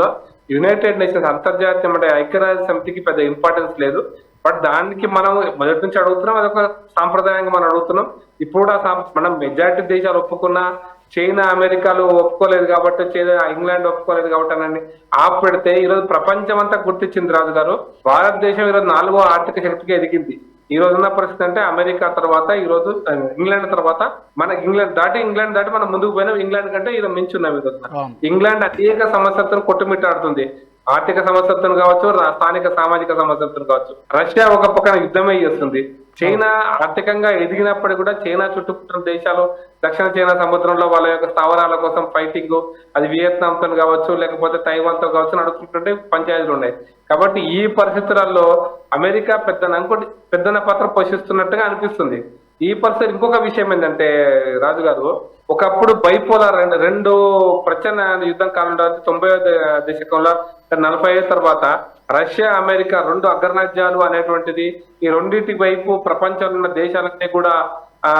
లో United nations అంతర్జాతీయ అంటే ఐక్యరాజ్య సమితికి పెద్ద ఇంపార్టెన్స్ లేదు. బట్ దానికి మనం మొదటి నుంచి అడుగుతున్నాం అదొక సాంప్రదాయంగా మనం అడుగుతున్నాం. ఇప్పుడు కూడా మనం మెజారిటీ దేశాలు ఒప్పుకున్న చైనా అమెరికాలు ఒప్పుకోలేదు కాబట్టి చైనా ఇంగ్లాండ్ ఒప్పుకోలేదు కాబట్టి అనండి ఆపెడితే పెడితే ఈరోజు ప్రపంచం అంతా గుర్తించింది రాజు గారు భారతదేశం ఈరోజు నాలుగో ఆర్థిక శక్తిగా ఎదిగింది. ఈ రోజు ఉన్న పరిస్థితి అంటే అమెరికా తర్వాత ఈ రోజు ఇంగ్లాండ్ తర్వాత. మన ఇంగ్లాండ్ దాటి ఇంగ్లాండ్ దాటి మనం ముందుకు పోయినాం. ఇంగ్లాండ్ కంటే ఈరోజు మించి ఉన్నాం ఈ రోజున. అవును. ఇంగ్లాండ్ అనేక సమస్యలతో కొట్టుమిట్టాడుతుంది. ఆర్థిక సమస్యలతో కావచ్చు స్థానిక సామాజిక సమస్యలతో కావచ్చు. రష్యా ఒక పక్కన యుద్ధమే చేస్తుంది. చైనా ఆర్థికంగా ఎదిగినప్పటికీ కూడా చైనా చుట్టుపక్కల దేశాలు దక్షిణ చైనా సముద్రంలో వాళ్ళ యొక్క స్థావరాల కోసం ఫైటింగ్ అది వియత్నాం తో కావచ్చు లేకపోతే తైవాన్తో కావచ్చు నడుపుతుంటే పంచాయతీలు ఉన్నాయి. కాబట్టి ఈ పరిస్థితులలో అమెరికా పెద్ద ఇంకోటి పెద్దన పాత్ర పోషిస్తున్నట్టుగా అనిపిస్తుంది. ఈ పరిస్థితి ఇంకొక విషయం ఏంటంటే రాజు గారు ఒకప్పుడు బైపోలార్ రెండు రెండు ప్రచన్న యుద్ధం కాలంలో తొంభై దశకంలో నలభై ఐదు తర్వాత రష్యా అమెరికా రెండు అగ్రరాజ్యాలు అనేటువంటిది ఈ రెండింటి వైపు ప్రపంచంలో ఉన్న దేశాలన్నీ కూడా ఆ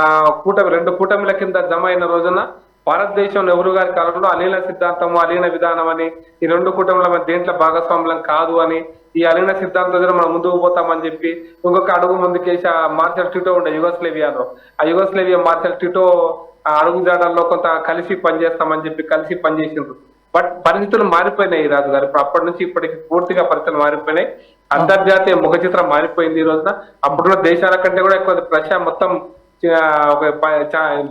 కూటమి రెండు కూటమిల కింద జమ అయిన రోజున భారతదేశం నెహ్రూ గారి కాలంలో అలీన సిద్ధాంతము అలీన విధానం అని ఈ రెండు కుటుంబాల మధ్య దేంట్లో భాగస్వాములం కాదు అని ఈ అలీన సిద్ధాంతం దగ్గర మనం ముందుకు పోతామని చెప్పి ఇంకొక అడుగు ముందుకేసి ఆ మార్షల్ టిటో ఉండే యుగస్లేవియాలో. ఆ యుగస్లేవియా మార్షల్ టిటో ఆ అడుగు జాడల్లో కొంత కలిసి పనిచేస్తామని చెప్పి కలిసి పనిచేసిండ్రు. బట్ పరిస్థితులు మారిపోయినాయి రాజు గారు. ఇప్పుడు అప్పటి నుంచి ఇప్పటికి పూర్తిగా పరిస్థితులు మారిపోయినాయి. అంతర్జాతీయ ముఖ చిత్రం మారిపోయింది ఈ రోజున. అప్పుడున్న దేశాల కంటే కూడా ఎక్కువ రష్యా మొత్తం ఒక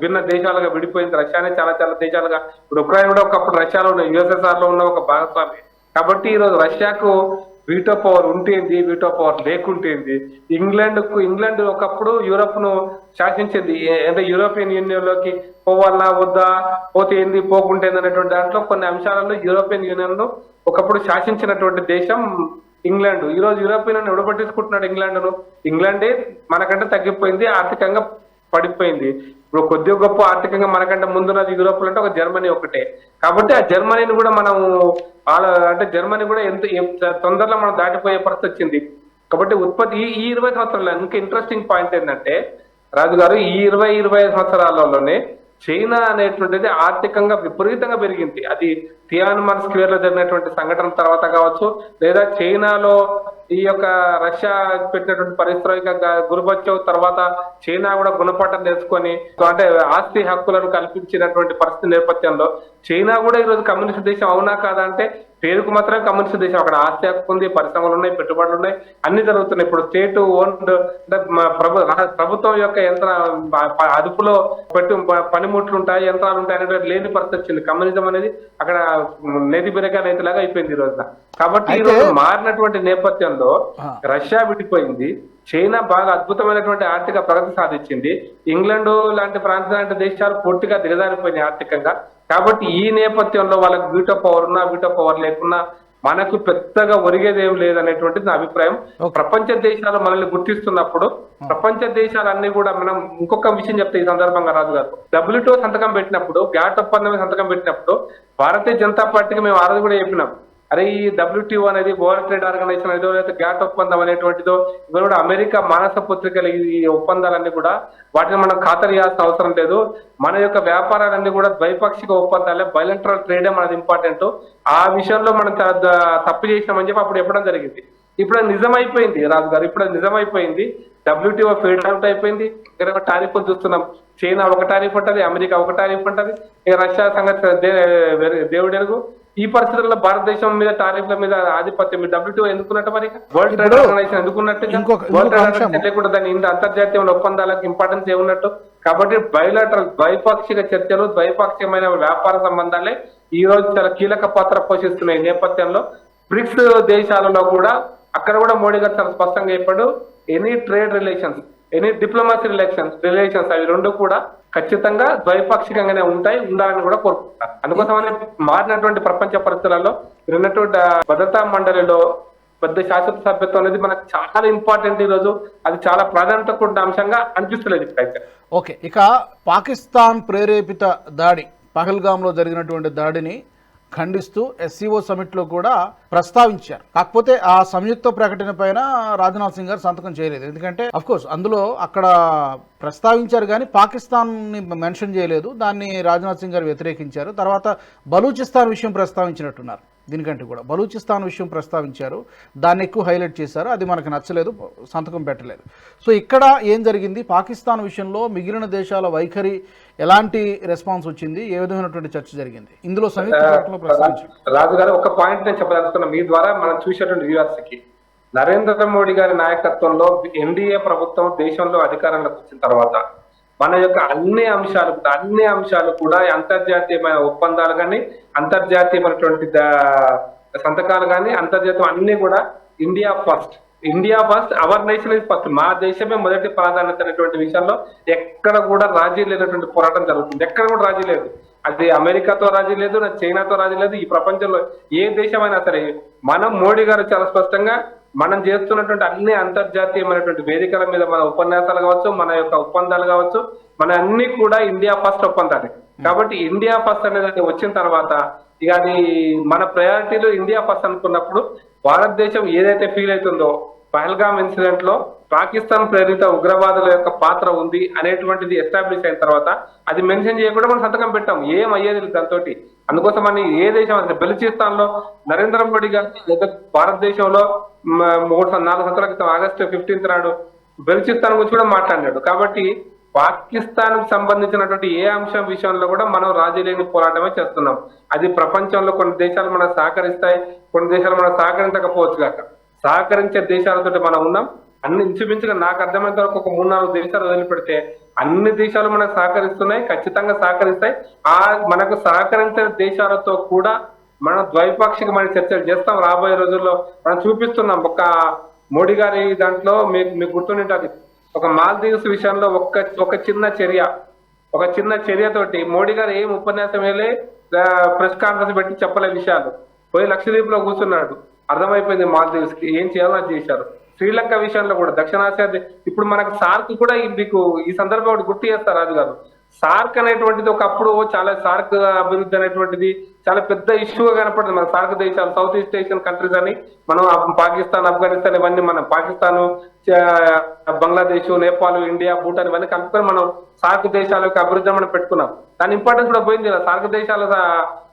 భిన్న దేశాలుగా విడిపోయింది. రష్యానే చాలా చాలా దేశాలుగా. ఇప్పుడు ఉక్రెయిన్ కూడా ఒకప్పుడు రష్యాలో ఉన్న యుఎస్ఎస్ఆర్లో ఉన్న ఒక భాగస్వామి. కాబట్టి ఈ రోజు రష్యాకు వీటో పవర్ ఉంటేంది వీటో పవర్ లేకుంటేంది ఇంగ్లాండ్కు ఇంగ్లాండ్ ఒకప్పుడు యూరప్ను శాసించింది అంటే యూరోపియన్ యూనియన్లోకి పోవాలా వద్దా పోతే ఏంది పోకుంటేంది అనేటువంటి దాంట్లో కొన్ని అంశాలలో యూరోపియన్ యూనియన్ను ఒకప్పుడు శాసించినటువంటి దేశం ఇంగ్లాండ్. ఈ రోజు యూరోపియన్ యూనియన్ ఎవడబట్టించుకుంటున్నాడు ఇంగ్లాండ్ను ఇంగ్లాండే మనకంటే తగ్గిపోయింది ఆర్థికంగా పడిపోయింది. ఇప్పుడు కొద్దిగా గొప్ప ఆర్థికంగా మనకంటే ముందున్నది యూరోప్ అంటే ఒక జర్మనీ ఒకటే. కాబట్టి ఆ జర్మనీని కూడా మనం వాళ్ళ అంటే జర్మనీ కూడా ఎంత ఎంత తొందరలో మనం దాటిపోయే పరిస్థితి వచ్చింది. కాబట్టి ఉత్పత్తి ఈ ఈ ఇరవై సంవత్సరాలు ఇంకా ఇంట్రెస్టింగ్ పాయింట్ ఏంటంటే రాజు గారు ఈ ఇరవై ఇరవై సంవత్సరాలలోనే చైనా అనేటువంటిది ఆర్థికంగా విపరీతంగా పెరిగింది. అది తియాన్మన్ స్క్వేర్లో జరిగినటువంటి సంఘటన తర్వాత కావచ్చు లేదా చైనాలో ఈ యొక్క రష్యా పెట్టినటువంటి పరిశ్రమిక గురుబచ్చవ్ తర్వాత చైనా కూడా గుణపాఠం నేర్చుకొని అంటే ఆస్తి హక్కులను కల్పించినటువంటి పరిస్థితి నేపథ్యంలో చైనా కూడా ఈరోజు కమ్యూనిస్ట్ దేశం అవునా కాదా అంటే పేరుకు మాత్రమే కమ్యూనిస్ట్ దేశం. అక్కడ ఆస్తి హక్కు ఉంది పరిశ్రమలు ఉన్నాయి పెట్టుబడులు ఉన్నాయి అన్ని జరుగుతున్నాయి. ఇప్పుడు స్టేట్ ఓన్డ్ అంటే ప్రభు ప్రభుత్వం యొక్క యంత్ర అదుపులో పెట్టు పనిముట్లు ఉంటాయి యంత్రాలు ఉంటాయి అనేది లేని పరిస్థితి వచ్చింది. కమ్యూనిజం అనేది అక్కడ నేతి బిరగా నేతిలాగా అయిపోయింది ఈ రోజున. కాబట్టి ఈ రోజు మారినటువంటి నేపథ్యంలో. రష్యా విడిపోయింది. చైనా బాగా అద్భుతమైనటువంటి ఆర్థిక ప్రగతి సాధించింది. ఇంగ్లాండ్ లాంటి ప్రాంతం లాంటి దేశాలు పూర్తిగా దిగజారిపోయినాయి ఆర్థికంగా. కాబట్టి ఈ నేపథ్యంలో వాళ్ళకి వీటో పవర్ ఉన్నా వీటో పవర్ లేకున్నా మనకు పెద్దగా ఒరిగేది ఏం లేదనేటువంటిది నా అభిప్రాయం. ప్రపంచ దేశాలు మనల్ని గుర్తిస్తున్నప్పుడు ప్రపంచ దేశాలన్నీ కూడా మనం ఇంకొక విషయం చెప్తే ఈ సందర్భంగా రాజు గారు. డబ్ల్యూటో సంతకం పెట్టినప్పుడు గ్యాట్ ఒప్పందం సంతకం పెట్టినప్పుడు భారతీయ జనతా పార్టీకి మేము ఆ రోజు కూడా చెప్పినాం. అరే ఈ డబ్ల్యూటీఓ అనేది వరల్డ్ ట్రేడ్ ఆర్గనైజేషన్ ఏదో లేదా గ్యాట్ ఒప్పందం అనేటువంటిదో ఇవి కూడా అమెరికా మానస పత్రికలు ఈ ఒప్పందాలన్నీ కూడా వాటిని మనం ఖాతరు చేయాల్సిన అవసరం లేదు. మన యొక్క వ్యాపారాలన్నీ కూడా ద్వైపాక్షిక ఒప్పందాలే బయలంట్రల్ ట్రేడే మనది ఇంపార్టెంట్ ఆ విషయంలో మనం తప్పు చేసినామని చెప్పి అప్పుడు చెప్పడం జరిగింది. ఇప్పుడు నిజమైపోయింది రాజు గారు ఇప్పుడు నిజమైపోయింది. డబ్ల్యూటీఓ ఫెయిడ్ అవుట్ అయిపోయింది. ఇక్కడ టారిఫ్ చూస్తున్నాం. చైనా ఒక టారిఫ్ ఉంటది అమెరికా ఒక టారిఫ్ ఉంటది. ఇక రష్యా సంగతి దేవుడెరుగు. దేవుడు ఈ పరిస్థితుల్లో భారతదేశం మీద టారిఫ్ల మీద ఆధిపత్యం డబ్ల్యూటీఓ ఎందుకున్నట్టు మరి వరల్డ్ ట్రేడ్ ఆర్గనైజేషన్ ఎందుకున్నట్టు వరల్డ్ ట్రేడ్. ఆర్గనైజేషన్ లేకుండా దాని ఇంత అంతర్జాతీయ ఒప్పందాలకు ఇంపార్టెన్స్ ఏమున్నట్టు? కాబట్టి బయలాటరల్ ద్వైపాక్షిక చర్చలు ద్వైపాక్షికమైన వ్యాపార సంబంధాలే ఈ రోజు చాలా కీలక పాత్ర పోషిస్తున్నాయి నేపథ్యంలో. బ్రిక్స్ దేశాలలో కూడా అక్కడ కూడా మోడీ గారు చాలా స్పష్టంగా చెప్పాడు any trade relations any diplomacy relations relations అవి రెండు కూడా ఖచ్చితంగా ద్వైపాక్షికంగానే ఉంటాయి ఉండాలని కూడా కోరుకుంటారు. అందుకోసమని మారినటువంటి ప్రపంచ పరిస్థితులలో ఉన్నటువంటి భద్రతా మండలిలో పెద్ద శాశ్వత సభ్యత్వం అనేది మనకు చాలా ఇంపార్టెంట్ ఈ రోజు. అది చాలా ప్రాధాన్యత కూడిన అంశంగా అనిపిస్తలేదు ఇప్పుడైతే. ఓకే ఇక పాకిస్తాన్ ప్రేరేపిత దాడి పహల్గామ్లో జరిగినటువంటి దాడిని ఖండిస్తూ ఎస్సీఓ సమిట్లో కూడా ప్రస్తావించారు. కాకపోతే ఆ సంయుక్త ప్రకటన పైన రాజ్నాథ్ సింగ్ గారు సంతకం చేయలేదు. ఎందుకంటే అఫ్ కోర్స్ అందులో అక్కడ ప్రస్తావించారు కానీ పాకిస్తాన్ని మెన్షన్ చేయలేదు. దాన్ని రాజ్నాథ్ సింగ్ గారు వ్యతిరేకించారు. తర్వాత బలూచిస్తాన్ విషయం ప్రస్తావించినట్టున్నారు. దీనికంటే కూడా బలూచిస్తాన్ విషయం ప్రస్తావించారు. దాన్ని ఎక్కువ హైలైట్ చేశారు. అది మనకు నచ్చలేదు సంతకం పెట్టలేదు. సో ఇక్కడ ఏం జరిగింది? పాకిస్తాన్ విషయంలో మిగిలిన దేశాల వైఖరి ఎలాంటి రెస్పాన్స్ వచ్చింది? ఏ విధమైనటువంటి చర్చ జరిగింది? ఇందులో రాజు గారు ఒక పాయింట్ నేను చెప్పదలుచుకున్నా. మీ ద్వారా మనం చూసేటువంటి వ్యూవర్స్కి నరేంద్ర మోడీ గారి నాయకత్వంలో ఎన్డీఏ ప్రభుత్వం దేశంలో అధికారంలోకి వచ్చిన తర్వాత మన యొక్క అన్ని అంశాలు అన్ని అంశాలు కూడా అంతర్జాతీయమైన ఒప్పందాలు కానీ అంతర్జాతీయమైనటువంటి సంతకాలు కానీ అంతర్జాతీయం అన్ని కూడా India first. India first our nation is first. మా దేశమే మొదటి ప్రాధాన్యత అనేటువంటి విషయంలో ఎక్కడ కూడా రాజీ లేనటువంటి పోరాటం జరుగుతుంది. ఎక్కడ కూడా రాజీ లేదు. అది అమెరికాతో రాజీ లేదు నా చైనాతో రాజీ లేదు. ఈ ప్రపంచంలో ఏ దేశమైనా సరే మనం మోడీ గారు చాలా స్పష్టంగా మనం చేస్తున్నటువంటి అన్ని అంతర్జాతీయమైనటువంటి వేదికల మీద మన ఉపన్యాసాలు కావచ్చు మన యొక్క ఒప్పందాలు కావచ్చు మన అన్ని కూడా ఇండియా ఫస్ట్ ఒప్పందాలు. కాబట్టి ఇండియా ఫస్ట్ అనేది వచ్చిన తర్వాత ఇక అది మన ప్రయారిటీలో ఇండియా ఫస్ట్ అనుకున్నప్పుడు భారతదేశం ఏదైతే ఫీల్ అవుతుందో పహల్గామ్ ఇన్సిడెంట్లో పాకిస్తాన్ ప్రేరిత ఉగ్రవాదుల యొక్క పాత్ర ఉంది అనేటువంటిది ఎస్టాబ్లిష్ అయిన తర్వాత అది మెన్షన్ చేయకుండా మనం సంతకం పెట్టాం ఏం అయ్యేది లేదు దాంతో అందుకోసమని ఏ దేశం అంటే బెలుచిస్తాన్లో నరేంద్ర మోడీ గారు భారతదేశంలో మూడు నాలుగు సంవత్సరాల క్రితం ఆగస్టు ఫిఫ్టీన్త్ నాడు బెలుచిస్తాన్ గురించి కూడా మాట్లాడినాడు. కాబట్టి పాకిస్తాన్కు సంబంధించినటువంటి ఏ అంశం విషయంలో కూడా మనం రాజీ లేని పోరాటమే చేస్తున్నాం. అది ప్రపంచంలో కొన్ని దేశాలు మనకు సహకరిస్తాయి కొన్ని దేశాలు మనకు సహకరించకపోవచ్చు కాక సహకరించే దేశాలతో మనం ఉన్నాం. అన్ని ఇంచుమించుగా నాకు అర్థమైనంత వరకు ఒక మూడు నాలుగు దేశాలు వదిలిపెడితే అన్ని దేశాలు మనకు సహకరిస్తున్నాయి ఖచ్చితంగా సహకరిస్తాయి. ఆ మనకు సహకరించే దేశాలతో కూడా మనం ద్వైపాక్షికమైన చర్చలు చేస్తాం. రాబోయే రోజుల్లో మనం చూపిస్తున్నాం. ఒక మోడీ గారి దాంట్లో మీకు మీకు గుర్తుండేటది ఒక మాల్దీవ్స్ విషయంలో ఒక్క ఒక చిన్న చర్య ఒక చిన్న చర్యతోటి మోడీ గారు ఏం ఉపన్యాసం వేలే ప్రెస్ కాన్ఫరెన్స్ పెట్టి చెప్పలే విషయాలు. పోయి లక్షద్వీప్లో కూర్చున్నాడు. అర్థమైపోయింది మాల్దీవ్స్కి ఏం చేయాలో అది చేశారు. శ్రీలంక విషయంలో కూడా దక్షిణాసియా దే- ఇప్పుడు మనకు సార్క్ కూడా మీకు ఈ సందర్భం ఒకటి గుర్తు చేస్తారు రాజు గారు సార్క్ అనేటువంటిది ఒకప్పుడు చాలా సార్క్ అభివృద్ధి అనేటువంటిది చాలా పెద్ద ఇష్యూగా కనపడింది మన సార్క్ దేశాలు సౌత్ ఈస్ట్ ఏషియన్ కంట్రీస్ అని మనం పాకిస్తాన్ ఆఫ్ఘనిస్తాన్ ఇవన్నీ మనం పాకిస్తాన్ బంగ్లాదేశ్ నేపాల్ ఇండియా భూటాన్ ఇవన్నీ కలుపుకొని మనం సార్క్ దేశాల యొక్క అభివృద్ధి మనం పెట్టుకున్నాం. దాని ఇంపార్టెన్స్ కూడా పోయింది సార్క్ దేశాల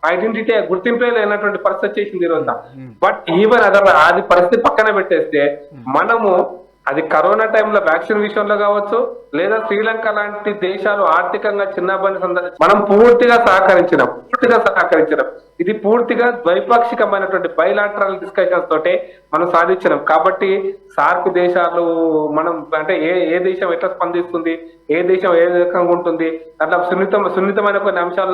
ఐడెంటిటీ గుర్తింపే లేనటువంటి పరిస్థితి వచ్చేసింది ఈ రోజు బట్ ఈవెన్ అదర్ అది పరిస్థితి పక్కన పెట్టేస్తే మనము అది కరోనా టైంలో వ్యాక్సిన్ విషయంలో కావచ్చు లేదా శ్రీలంక లాంటి దేశాలు ఆర్థికంగా చిన్నబడి సందర్భ మనం పూర్తిగా సహకరించినాం పూర్తిగా సహకరించినాం. ఇది పూర్తిగా ద్వైపాక్షికమైనటువంటి బయలాటరల్ డిస్కషన్స్ తోటే మనం సాధించినాం. కాబట్టి సార్క్ దేశాలు మనం అంటే ఏ ఏ దేశం ఎట్లా స్పందిస్తుంది ఏ దేశం ఏ రకంగా ఉంటుంది అట్లా సున్నితం సున్నితమైన కొన్ని అంశాలు